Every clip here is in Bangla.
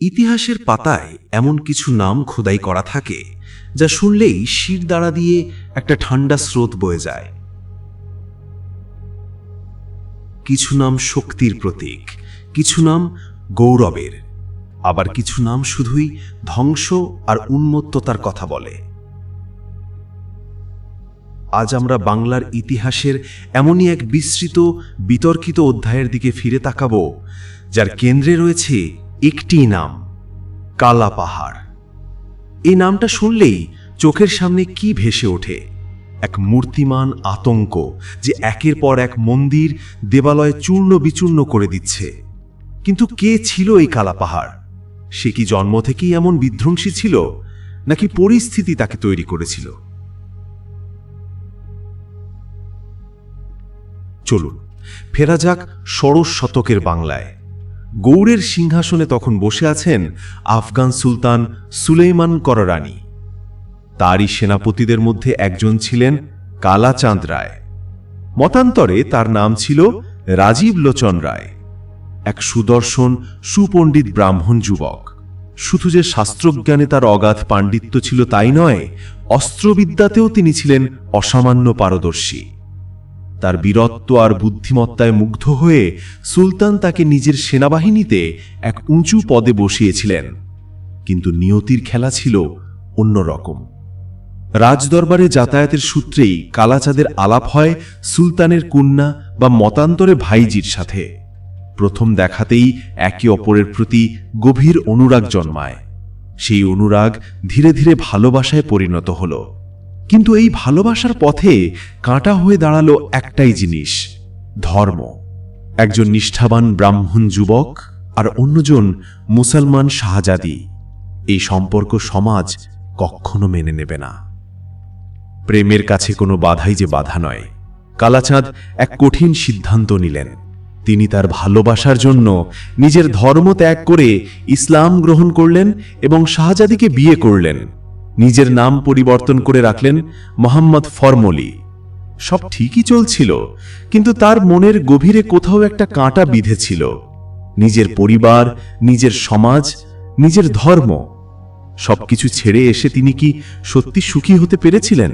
ইতিহাসের পাতায় এমন কিছু নাম খোদাই করা থাকে, যা শুনলেই শির দাঁড়া দিয়ে একটা ঠান্ডা স্রোত বয়ে যায়। কিছু নাম শক্তির প্রতীক, কিছু নাম গৌরবের, আবার কিছু নাম শুধুই ধ্বংস আর উন্মত্ততার কথা বলে। আজ আমরা বাংলার ইতিহাসের এমনই এক বিস্তৃত, বিতর্কিত অধ্যায়ের দিকে ফিরে তাকাব, যার কেন্দ্রে রয়েছে একটি নাম, কালা পাহাড়। এই নামটা শুনলেই চোখের সামনে কি ভেসে ওঠে? এক মূর্তিমান আতঙ্ক যে একের পর এক মন্দির দেবালয় চূর্ণ বিচূর্ণ করে দিচ্ছে। কিন্তু কে ছিল এই কালা পাহাড়? সে কি জন্ম থেকেই এমন বিধ্বংসী ছিল, নাকি পরিস্থিতি তাকে তৈরি করেছিল? চলুন, ফেরা যাক ষোড়শ শতকের বাংলায়। গৌড়ের সিংহাসনে তখন বসে আছেন আফগান সুলতান সুলেইমান কররানী। তারই সেনাপতিদের মধ্যে একজন ছিলেন কালাচাঁদ রায়। মতান্তরে তার নাম ছিল রাজীব লোচন রায়, এক সুদর্শন, সুপণ্ডিত ব্রাহ্মণ যুবক। শুধু যে শাস্ত্রজ্ঞানে তার অগাধ পাণ্ডিত্য ছিল তাই নয়, অস্ত্রবিদ্যাতেও তিনি ছিলেন অসামান্য পারদর্শী। তার বীরত্ব আর বুদ্ধিমত্তায় মুগ্ধ হয়ে সুলতান তাকে নিজের সেনাবাহিনীতে এক উঁচু পদে বসিয়েছিলেন। কিন্তু নিয়তির খেলা ছিল অন্যরকম। রাজদরবারে যাতায়াতের সূত্রেই কালাচাঁদের আলাপ হয় সুলতানের কন্যা বা মতান্তরে ভাইজির সাথে। প্রথম দেখাতেই একে অপরের প্রতি গভীর অনুরাগ জন্মায়। সেই অনুরাগ ধীরে ধীরে ভালোবাসায় পরিণত হলো। কিন্তু এই ভালোবাসার পথে কাঁটা হয়ে দাঁড়াল একটাই জিনিস, ধর্ম। একজন নিষ্ঠাবান ব্রাহ্মণ যুবক আর অন্যজন মুসলমান শাহজাদি, এই সম্পর্ক সমাজ কখনো মেনে নেবে না। প্রেমের কাছে কোনো বাধাই যে বাধা নয়। কালাচাঁদ এক কঠিন সিদ্ধান্ত নিলেন। তিনি তার ভালোবাসার জন্য নিজের ধর্ম ত্যাগ করে ইসলাম গ্রহণ করলেন এবং শাহজাদিকে বিয়ে করলেন। নিজের নাম পরিবর্তন করে রাখলেন মোহাম্মদ ফরমলি। সব ঠিকই চলছিল, কিন্তু তার মনের গভীরে কোথাও একটা কাঁটা বিঁধেছিল। নিজের পরিবার, নিজের সমাজ, নিজের ধর্ম, সবকিছু ছেড়ে এসে তিনি কি সত্যি সুখী হতে পেরেছিলেন?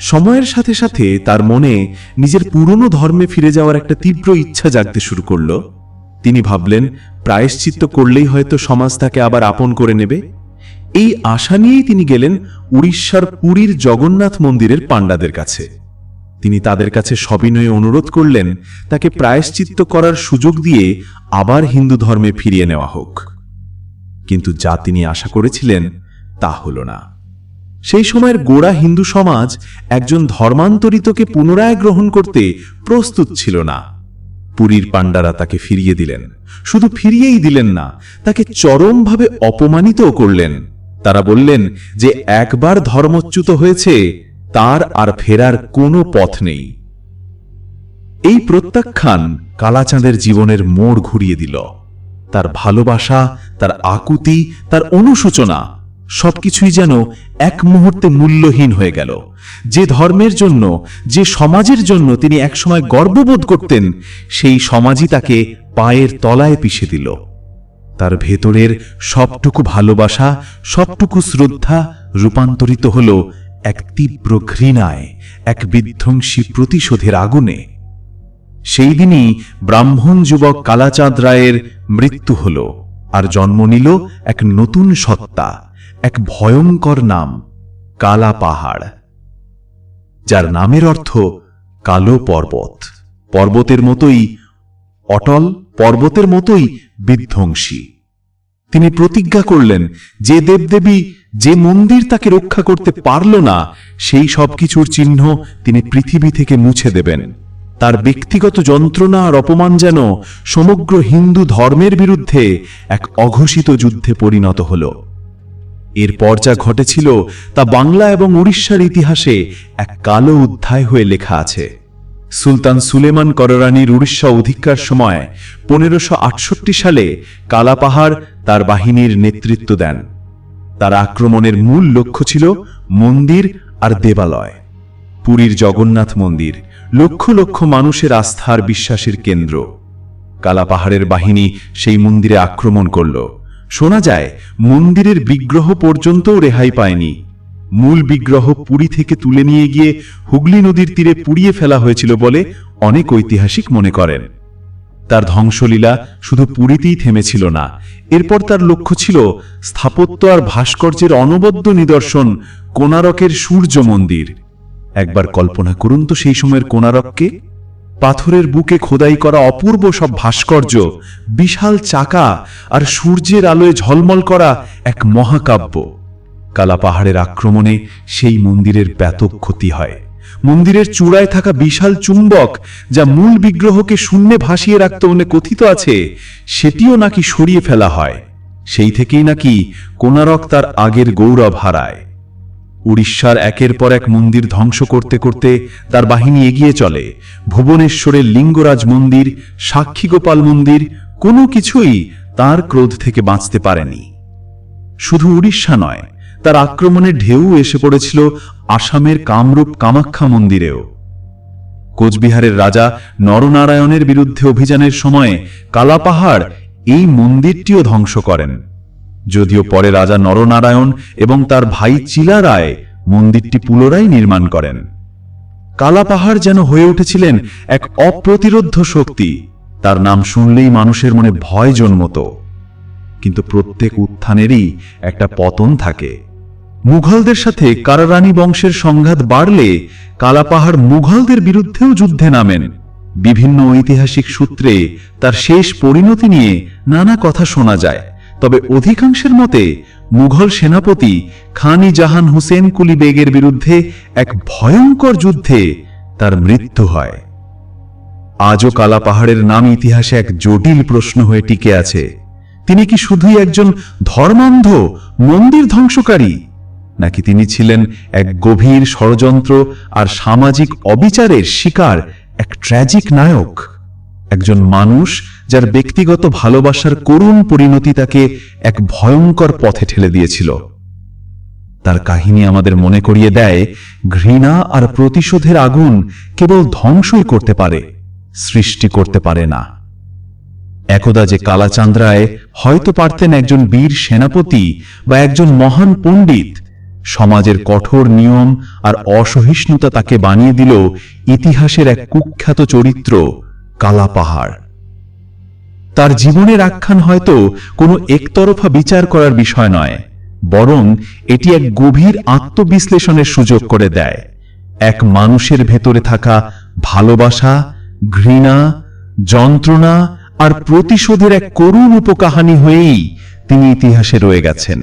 সময়ের সাথে সাথে তার মনে নিজের পুরনো ধর্মে ফিরে যাওয়ার একটা তীব্র ইচ্ছা জাগতে শুরু করল। তিনি ভাবলেন, প্রায়শ্চিত্ত করলেই হয়তো সমাজ তাকে আবার আপন করে নেবে। এই আশা নিয়েই তিনি গেলেন উড়িষ্যার পুরীর জগন্নাথ মন্দিরের পাণ্ডাদের কাছে। তিনি তাদের কাছে সবিনয়ে অনুরোধ করলেন, তাকে প্রায়শ্চিত্ত করার সুযোগ দিয়ে আবার হিন্দু ধর্মে ফিরিয়ে নেওয়া হোক। কিন্তু যা তিনি আশা করেছিলেন, তা হল না। সেই সময়ের গোড়া হিন্দু সমাজ একজন ধর্মান্তরিতকে পুনরায় গ্রহণ করতে প্রস্তুত ছিল না। পুরীর পাণ্ডারা তাকে ফিরিয়ে দিলেন। শুধু ফিরিয়েই দিলেন না, তাকে চরমভাবে অপমানিতও করলেন। তারা বললেন যে একবার ধর্মচ্যুত হয়েছে, তার আর ফেরার কোনো পথ নেই। এই প্রত্যাখ্যান কালাচাঁদের জীবনের মোড় ঘুরিয়ে দিল। তার ভালোবাসা, তার আকুতি, তার অনুশোচনা সবকিছুই যেন এক মুহূর্তে মূল্যহীন হয়ে গেল। যে ধর্মের জন্য, যে সমাজের জন্য তিনি একসময় গর্ববোধ করতেন, সেই সমাজই তাকে পায়ের তলায় পিষে দিল। তার ভেতরের সবটুকু ভালোবাসা, সবটুকু শ্রদ্ধা রূপান্তরিত হল এক তীব্র ঘৃণায়, এক বিধ্বংসী প্রতিশোধের আগুনে। সেই দিনই ব্রাহ্মণ যুবক কালাচাঁদ রায়ের মৃত্যু হল আর জন্ম নিল এক নতুন সত্তা, এক ভয়ঙ্কর নাম, কালা পাহাড়, যার নামের অর্থ কালো পর্বত। পর্বতের মতোই অটল পর্বতের মতোই বিধ্বংসী। তিনি প্রতিজ্ঞা করলেন, যে দেবদেবী যে মন্দির তাকে রক্ষা করতে পারল না, সেই সব কিছুর চিহ্ন তিনি পৃথিবী থেকে মুছে দেবেন। তার ব্যক্তিগত যন্ত্রণা আর অপমান যেন সমগ্র হিন্দু ধর্মের বিরুদ্ধে এক অঘোষিত যুদ্ধে পরিণত হল। এরপর যা ঘটেছিল তা বাংলা এবং উড়িষ্যার ইতিহাসে এক কালো অধ্যায় হয়ে লেখা আছে। সুলতান সুলেমান কররানীর উড়িষ্যা অধিকার সময় পনেরোশো সালে কালাপাহাড় তার বাহিনীর নেতৃত্ব দেন। তার আক্রমণের মূল লক্ষ্য ছিল মন্দির আর দেবালয়। পুরীর জগন্নাথ মন্দির লক্ষ লক্ষ মানুষের আস্থার বিশ্বাসের কেন্দ্র। কালাপাহাড়ের বাহিনী সেই মন্দিরে আক্রমণ করল। শোনা যায়, মন্দিরের বিগ্রহ পর্যন্তও রেহাই পায়নি। মূল বিগ্রহ পুরী থেকে তুলে নিয়ে গিয়ে হুগলি নদীর তীরে পুড়িয়ে ফেলা হয়েছিল বলে অনেক ঐতিহাসিক মনে করেন। তার ধ্বংসলীলা শুধু পুরীতেই থেমেছিল না, এরপর তার লক্ষ্য ছিল স্থাপত্য আর ভাস্কর্যের অনবদ্য নিদর্শন কোনারকের সূর্য মন্দির। একবার কল্পনা করুন তো সেই সময়ের কোনারককে পাথরের বুকে খোদাই করা অপূর্ব সব ভাস্কর্য, বিশাল চাকা আর সূর্যের আলোয় ঝলমল করা এক মহাকাব্য। কালা পাহাড়ের আক্রমণে সেই মন্দিরের ব্যাপক ক্ষতি হয়। মন্দিরের চূড়ায় থাকা বিশাল চুম্বক, যা মূল বিগ্রহকে শূন্যে ভাসিয়ে রাখত বলে কথিত আছে, সেটিও নাকি সরিয়ে ফেলা হয়। সেই থেকেই নাকি কোনারক তার আগের গৌরব হারায়। উড়িষ্যার একের পর এক মন্দির ধ্বংস করতে করতে তার বাহিনী এগিয়ে চলে। ভুবনেশ্বরের লিঙ্গরাজ মন্দির, সাক্ষীগোপাল মন্দির, কোনো কিছুই তার ক্রোধ থেকে বাঁচতে পারেনি। শুধু উড়িষ্যা নয় তার আক্রমণের ঢেউ এসে পড়েছিল আসামের কামরূপ কামাখ্যা মন্দিরেও। কোচবিহারের রাজা নরনারায়ণের বিরুদ্ধে অভিযানের সময়ে কালাপাহাড় এই মন্দিরটিও ধ্বংস করেন। যদিও পরে রাজা নরনারায়ণ এবং তার ভাই চিলা রায় মন্দিরটি পুনরায় নির্মাণ করেন। কালাপাহাড় যেন হয়ে উঠেছিলেন এক অপ্রতিরোধ্য শক্তি, তার নাম শুনলেই মানুষের মনে ভয় জন্মত। কিন্তু প্রত্যেক উত্থানেরই একটা পতন থাকে। মুঘলদের সাথে কারারানী বংশের সংঘাত বাড়লে কালাপাহাড় মুঘলদের বিরুদ্ধেও যুদ্ধে নামেন। বিভিন্ন ঐতিহাসিক সূত্রে তার শেষ পরিণতি নিয়ে নানা কথা শোনা যায়। তবে অধিকাংশের মতে, মুঘল সেনাপতি খানি জাহান হুসেন কুলি বেগের বিরুদ্ধে এক ভয়ঙ্কর যুদ্ধে তার মৃত্যু হয়। আজও কালা পাহাড়ের নাম ইতিহাসে এক জটিল প্রশ্ন হয়ে টিকে আছে। তিনি কি শুধুই একজন ধর্মান্ধ, মন্দির ধ্বংসকারী? নাকি তিনি ছিলেন এক গভীর ষড়যন্ত্র আর সামাজিক অবিচারের শিকার এক ট্র্যাজিক নায়ক? একজন মানুষ যার ব্যক্তিগত ভালোবাসার করুণ পরিণতি তাকে এক ভয়ঙ্কর পথে ঠেলে দিয়েছিল। তার কাহিনী আমাদের মনে করিয়ে দেয়, ঘৃণা আর প্রতিশোধের আগুন কেবল ধ্বংসই করতে পারে, সৃষ্টি করতে পারে না। একদা যে কালাচান্দ্রায় হয়তো পারতেন একজন বীর সেনাপতি বা একজন মহান পণ্ডিত সমাজের কঠোর নিয়ম আর অসহিষ্ণুতা তাকে বানিয়ে দিল ইতিহাসের এক কুখ্যাত চরিত্র কালা পাহাড়। তার জীবনের আখ্যান হয়তো কোনো একতরফা বিচার করার বিষয় নয় বরং এটি এক গভীর আত্মবিশ্লেষণের সুযোগ করে দেয়। এক মানুষের ভেতরে থাকা ভালোবাসা ঘৃণা যন্ত্রণা আর প্রতিশোধের এক করুণ উপকাহানি হয়েই তিনি ইতিহাসে রয়ে গেছেন।